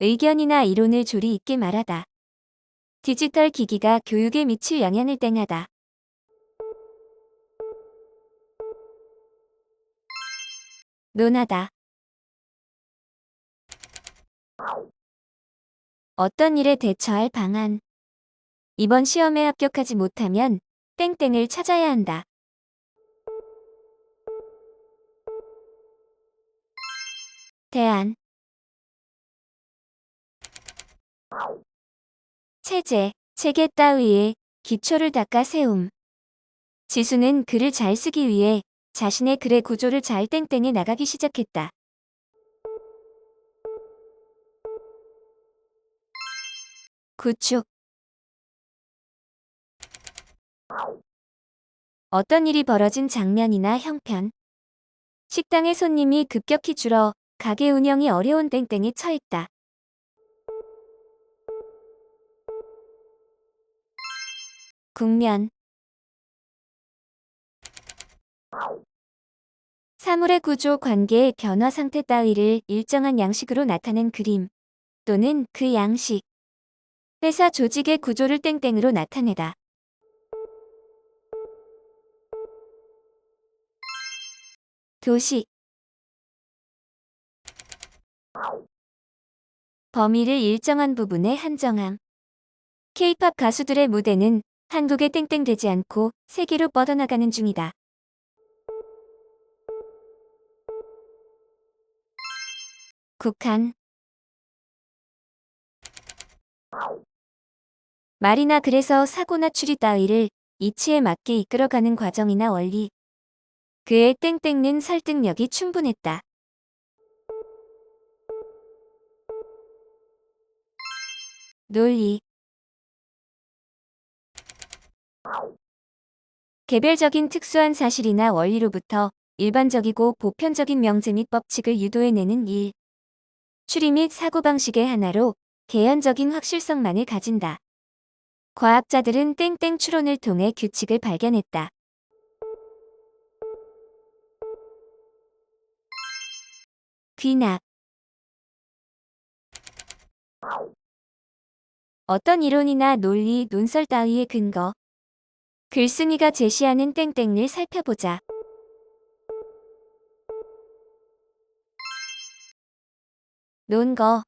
의견이나 이론을 조리 있게 말하다. 디지털 기기가 교육에 미칠 영향을 땡하다. 논하다. 어떤 일에 대처할 방안. 이번 시험에 합격하지 못하면 땡땡을 찾아야 한다. 대안. 체제, 체계 따위에 기초를 닦아 세움. 지수는 글을 잘 쓰기 위해 자신의 글의 구조를 잘 땡땡해 나가기 시작했다. 구축 어떤 일이 벌어진 장면이나 형편 식당의 손님이 급격히 줄어 가게 운영이 어려운 땡땡에 처했다. 국면 사물의 구조, 관계의 변화 상태 따위를 일정한 양식으로 나타낸 그림 또는 그 양식 회사 조직의 구조를 땡땡으로 나타내다. 도식 범위를 일정한 부분에 한정함. K-팝 가수들의 무대는 한국에 땡땡되지 않고 세계로 뻗어나가는 중이다. 국한 말이나 그래서 사고나 추리 따위를 이치에 맞게 이끌어가는 과정이나 원리. 그의 땡땡는 설득력이 충분했다. 논리 개별적인 특수한 사실이나 원리로부터 일반적이고 보편적인 명제 및 법칙을 유도해내는 일. 추리 및 사고방식의 하나로 개연적인 확실성만을 가진다. 과학자들은 땡땡 추론을 통해 규칙을 발견했다. 귀납 어떤 이론이나 논리, 논설 따위의 근거 글쓴이가 제시하는 땡땡을 살펴보자. 논거